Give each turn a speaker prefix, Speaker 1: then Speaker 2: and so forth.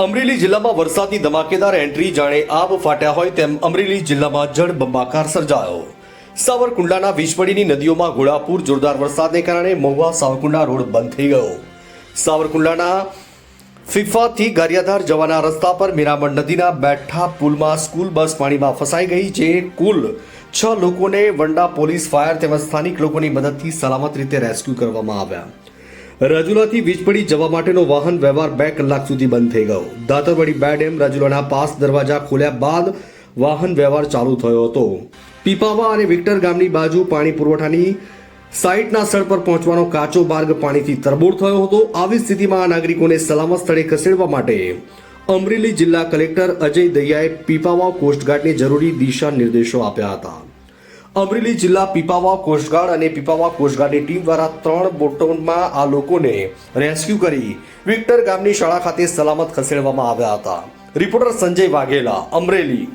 Speaker 1: અમરેલી જિલ્લામાં વરસાદની ધમાકેદાર એન્ટ્રી જાણે આબ ફાટ્યા હોય તેમ અમરેલી જિલ્લામાં જળ બંબાકાર સર્જાયો. સાવરકુંડલાના વીજપડીની નદીઓમાં ઘોડાપુર જોરદાર વરસાદને કારણે મહુવા સાવરકુંડલા રોડ બંધ થઈ ગયો. સાવરકુંડલાના ફિફાથી ગારિયાધાર જવાના રસ્તા પર મીરામણ નદીના બેઠા પુલમાં સ્કૂલ બસ પાણીમાં ફસાઈ ગઈ જે કુલ છ લોકોને વંડા પોલીસ, ફાયર તેમજ સ્થાનિક લોકોની મદદથી સલામત રીતે રેસ્ક્યુ કરવામાં આવ્યા. રાજુલાથી વીજપડી જવા માટેનો વાહન વ્યવહાર બે કલાક સુધી બંધ થઈ ગયો. દાતરવાડી બે ડેમ રાજુલાના પાસ દરવાજા ખોલ્યા બાદ વાહન વ્યવહાર ચાલુ થયો હતો. પીપાવા અને વિક્ટર ગામની બાજુ પાણી પુરવઠાની સાઇટના સ્થળ પર પહોંચવાનો કાચો માર્ગ પાણીથી તરબોળ થયો હતો. આવી સ્થિતિમાં નાગરિકોને સલામત સ્થળે ખસેડવા માટે અમરેલી જિલ્લા કલેક્ટર અજય દહિયાએ પીપાવા કોસ્ટગાર્ડને જરૂરી દિશા નિર્દેશો આપ્યા હતા. અમરેલી જિલ્લા પીપાવા કોસ્ટગાર્ડ અને પીપાવા કોસ્ટગાર્ડની ટીમ દ્વારા ત્રણ બોટોમાં આ લોકોને રેસ્ક્યુ કરી વિક્ટર ગામની શાળા ખાતે સલામત ખસેડવામાં આવ્યા હતા. રિપોર્ટર સંજય વાઘેલા, અમરેલી.